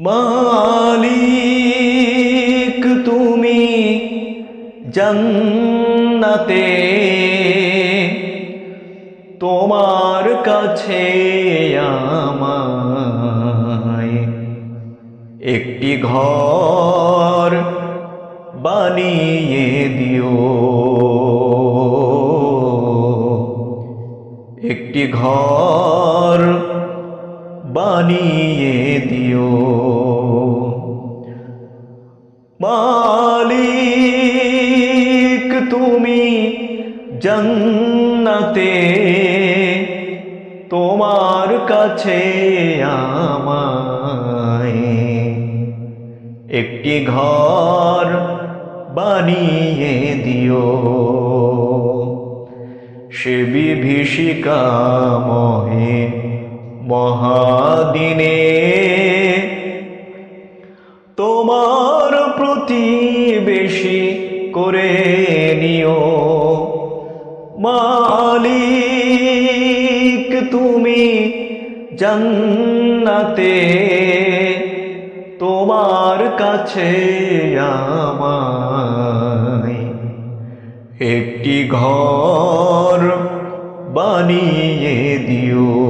মালিক তুমি জান্নাতে। তোমার কাছে আমায় একটি ঘর বানিয়ে দিও। একটি ঘর বানিয়ে দিও। মালিক তুমি জন্নতে তোমার কাছে আমায় একটি ঘর বানিয়ে দিও। সে বিভীষিকামহে মহাদিনে। তোমার প্রতিবেশী করে নিও। মালিক, তুমি জান্নাতে। তোমার কাছে আমায় একটি ঘর বানিয়ে দিও।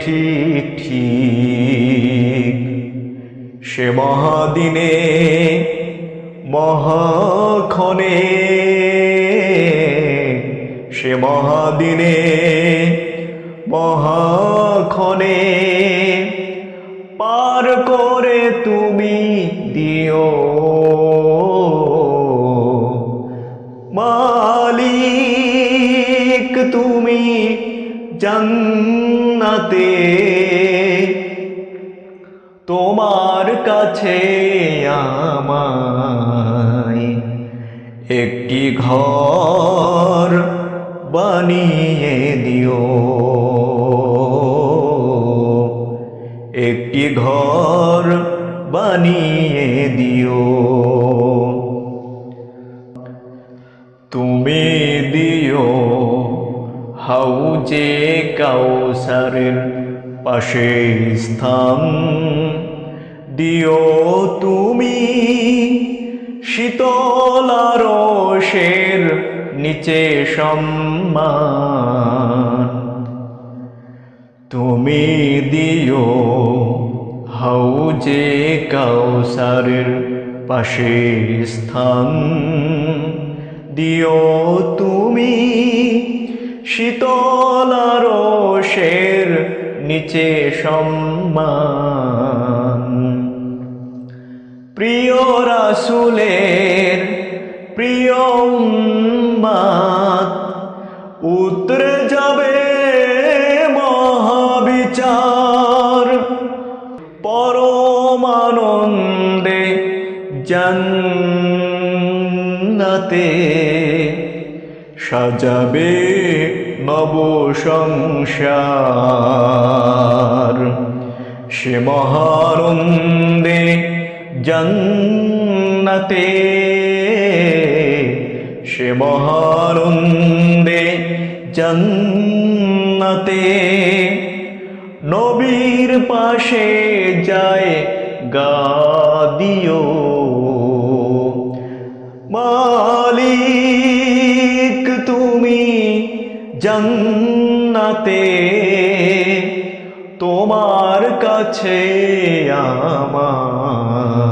ঠিক ঠিক। সে মহাদিনে, মহাক্ষণে, সে মহাদিনে, মহাক্ষণে পার করে তুমি দিও। মালিক তুমি জান্নাতে কাছে আমায়। একটি ঘর বানিয়ে দিও। একটি ঘর বানিয়ে দিও। তুমি দিও হাউজে কাউসারের পাশে স্থান। দিও তুমি শীতলারসের নিচে সম্মান। তুমি দিও হাউজে কাউসারের পাশে স্থান। দিও তুমি শীতলারসের নিচে সম্মান। প্রিয় রাসুলের প্রিয় উম্মাত উতরে যাবে মহাবিচার। পরমানন্দে জান্নাতে সাজাবে নব সংসার। সে মহানন্দে জন্নতে সে মহানন্দে জন্নতে নবীর পাশে যায় গাদিও। মালিক তুমি জন্নাতে তোমার কাছে আমায়